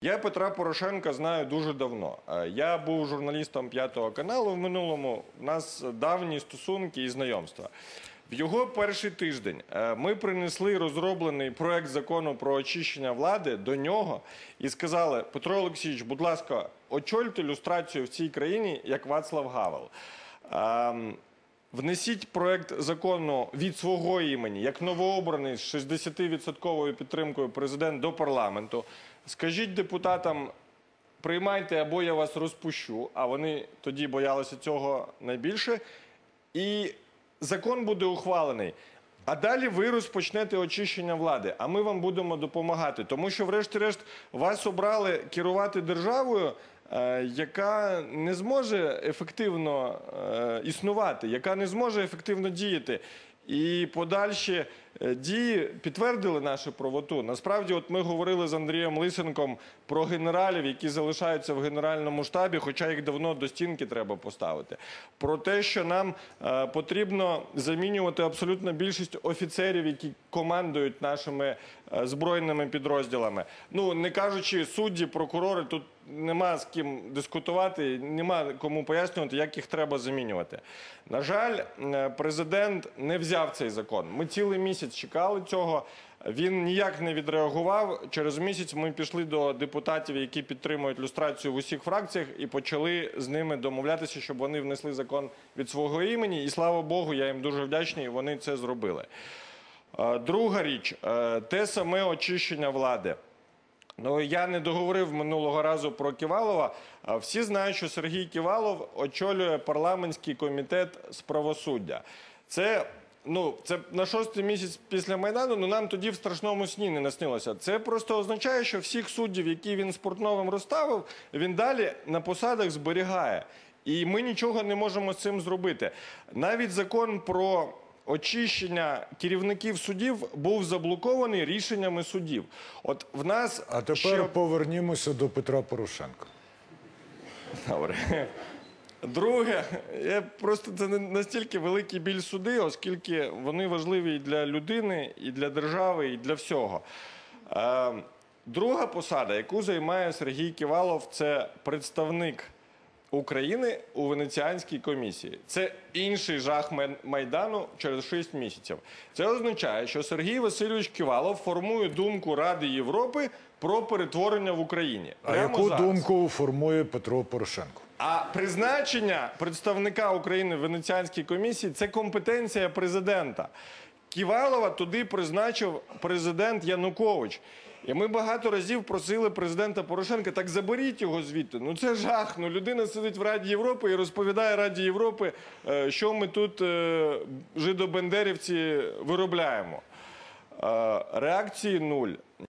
Я Петра Порошенка знаю дуже давно. Е, Я був журналістом п'ятого каналу в минулому. У нас давні стосунки і знайомства. В його перший тиждень е, ми принесли розроблений проект закону про очищення влади до нього і сказали: Петро Олексійович, будь ласка, очольте люстрацію в цій країні як Вацлав Гавел. Внесіть проект закону від свого імені, як новообраний з 60% підтримкою президент до парламенту. Скажіть депутатам, приймайте або я вас розпущу, а вони тоді боялися цього найбільше. І закон буде ухвалений. А далі ви розпочнете очищення влади, а ми вам будемо допомагати. Тому що, врешті-решт, вас обрали керувати державою, е, яка не зможе ефективно е, існувати, яка не зможе ефективно діяти. І подальші е, дії підтвердили нашу правоту. Насправді, от ми говорили з Андрієм Лисенком про генералів, які залишаються в генеральному штабі, хоча їх давно до стінки треба поставити. Про те, що нам е, потрібно замінювати абсолютно більшість офіцерів, які командують нашими е, збройними підрозділами. Ну не кажучи судді, прокурори, тут нема з ким дискутувати, нема кому пояснювати, як їх треба замінювати. На жаль, президент не взяв цей закон. Ми цілий місяць чекали цього. Він ніяк не відреагував. Через місяць ми пішли до депутатів, які підтримують люстрацію в усіх фракціях, і почали з ними домовлятися, щоб вони внесли закон від свого імені. І слава Богу, я їм дуже вдячний. Вони це зробили. Е, Друга річ е, те саме очищення влади. Ну я не договорив минулого разу про Ківалова. Всі знають, що Сергій Ківалов очолює парламентський комітет з правосуддя. Це. Ну, це на шостий місяць після Майдану, ну нам тоді в страшному сні не наснилося. Це просто означає, що всіх суддів, які він спортновим розставив, він далі на посадах зберігає. І ми нічого не можемо з цим зробити. Навіть закон про очищення керівників судів був заблокований рішеннями судів. От в нас А тепер ще... повернімося до Петра Порошенка. Добре. Друге, я просто це настільки великий біль суди, оскільки вони важливі і для людини, і для держави, і для всього. Е, друга посада, яку займає Сергій Ківалов, це представник України у Венеціанській комісії. Це інший жах Майдану через 6 місяців. Це означає, що Сергій Васильович Ківалов формує думку Ради Європи про перетворення в Україні. А Прямо яку зараз. думку формує Петро Порошенко? А призначення представника України в Венеціанській комісії це компетенція президента. Ківалова туди призначив президент Янукович. І ми багато разів просили президента Порошенка, так заберіть його звідти. Ну це жах. Ну людина сидить в Раді Європи і розповідає Раді Європи, е, що ми тут е, жидобендерівці виробляємо. Е, Реакції нуль.